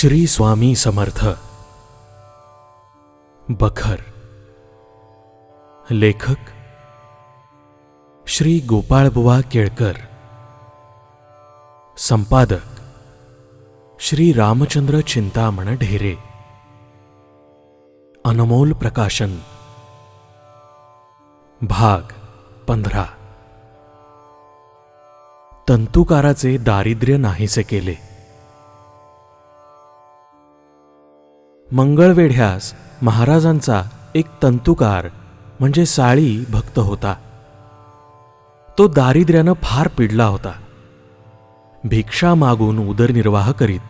श्री स्वामी समर्थ. बखर. लेखक. श्री गोपाळबुवा केळकर. संपादक. श्री रामचंद्र चिंतामण ढेरे. अनमोल प्रकाशन. भाग पंधरा. तंतुकाराचे दारिद्र्य नाहीसे केले. मंगळवेढ्यास महाराजांचा एक तंतुकार म्हणजे साळी भक्त होता. तो दारिद्र्यानं फार पिडला होता. भिक्षा मागून उदरनिर्वाह करीत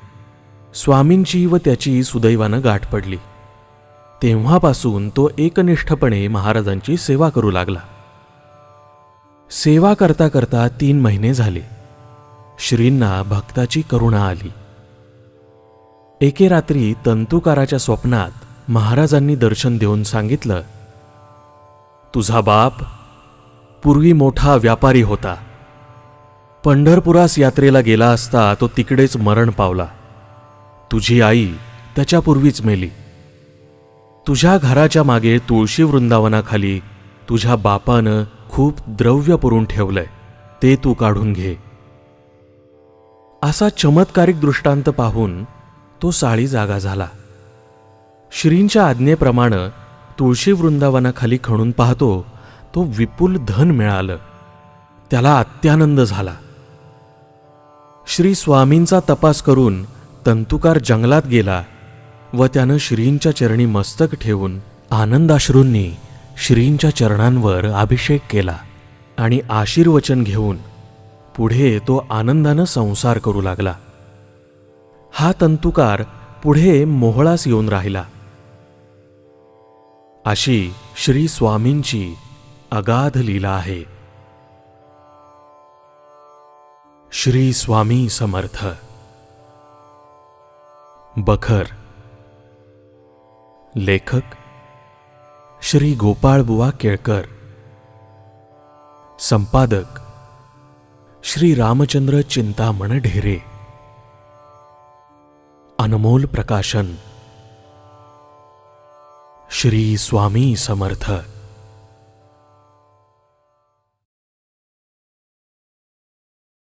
स्वामींची व त्याची सुदैवानं गाठ पडली. तेव्हापासून तो एकनिष्ठपणे महाराजांची सेवा करू लागला. सेवा करता करता तीन महिने झाले. श्रींना भक्ताची करुणा आली. एके रात्री तंतुकाराच्या स्वप्नात महाराजांनी दर्शन देऊन सांगितलं तुझा बाप पूर्वी मोठा व्यापारी होता. पंढरपुरास यात्रेला गेला असता तो तिकडेच मरण पावला. तुझी आई त्याच्यापूर्वीच मेली. तुझ्या घराच्या मागे तुळशी वृंदावनाखाली तुझ्या बापानं खूप द्रव्य पुरून ठेवलंय ते तू काढून घे. असा चमत्कारिक दृष्टांत पाहून तो साळी जागा झाला. श्रींच्या आज्ञेप्रमाणे तुळशी वृंदावनाखाली खणून पाहतो तो विपुल धन मिळालं. त्याला अत्यानंद झाला. श्री स्वामींचा तपास करून तंतुकार जंगलात गेला व त्यानं श्रींच्या चरणी मस्तक ठेवून आनंदाश्रूंनी श्रींच्या चरणांवर अभिषेक केला आणि आशीर्वचन घेऊन पुढे तो आनंदानं संसार करू लागला. हा तंतुकार पुढे मोहळास येऊन राहिला. अशी श्री स्वामींची अगाध लीला आहे. श्री स्वामी समर्थ. बखर. लेखक. श्री गोपाळबुवा केळकर. संपादक. श्री रामचंद्र चिंतामण ढेरे. अनमोल प्रकाशन। श्री स्वामी समर्थ।